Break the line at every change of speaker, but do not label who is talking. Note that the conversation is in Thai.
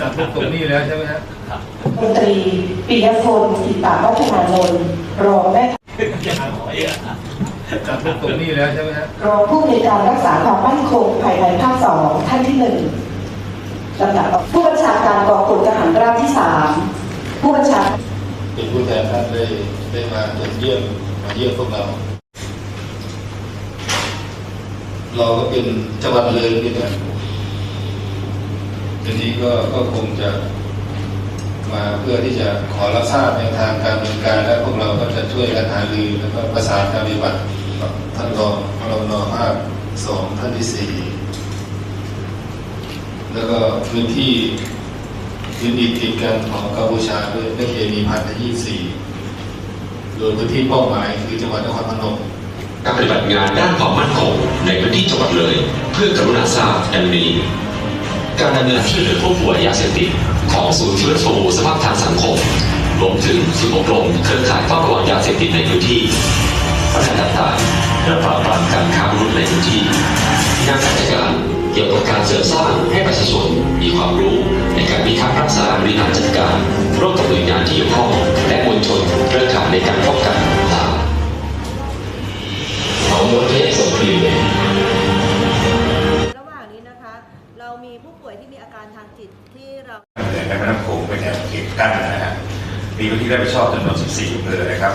กับพวกตรงนี้แล้วใช่ไหมฮะ
มนตรีปิยพลกิตตวัฒนานนท์รองแม่
กับพวกตรงนี้แล้วใช่ไหมฮะ
รองผู้ในการรักษาความมั่นคงภายในภาคสองท่านที่หนึ่งลำดับผู้บัญชาการกองพลทหารราบที่สามผู้บัญชา
เป็นผู้ แทนท่านได้ได้มาเยี่ยมมาเยี่ยมพวกเรา เราก็เป็นจังหวัดเลยนี่นะทีนี้ก็ก็คงจะมาเพื่อที่จะขอรับทราบในวทางการดำเนินการและพวกเราก็จะช่วยกันหารือแล้วก็ประสานการปฏิบัติท่านรองรองนภาคสองท่านที่สี่แล้วก็พื้นที่ พื้นที่ติดกันของกัมพูชาด้วยไม่เคมีพันยี่สี่โดยพื้นที่เป้าหมายคือจังหวัดนครพนม
การปฏิบัติงานด้านความมั่นคงในพื้นที่จังหวัดเลย เพื่อกรุณาทราบดังนี้การดำเนินช่วยเหลือผู้ป่วยยาเสพติดของศูนย์ฟื้นฟูสภาพทางสังคมรวมถึงฝึกอบรมเครือข่ายเฝ้าระวังยาเสพติดในพื้นที่พัฒนาต่างๆและปราบปรามการค้ามนุษย์ในพื้นที่งานราชการ เกี่ยวกับการเสริมสร้างให้ประชาชนมีความรู้ในการพิทักษ์รักษาบริหารจัดการร่วมกับหน่วยงานที่เกี่ยวข้องและมวลชนเครือข่ายในการป้องกันต่างของมลพิษส่งกลิ่น
ระหว่างนี้นะคะ เรามีผู้ป่วยที่มีอาการทางจิตที่เรา
อำเภอแม่น้ำโขงเป็นแนวเขตกั้นนะฮะมีพื้นที่รับผิดชอบจำนวน 14อำเภอนะครับ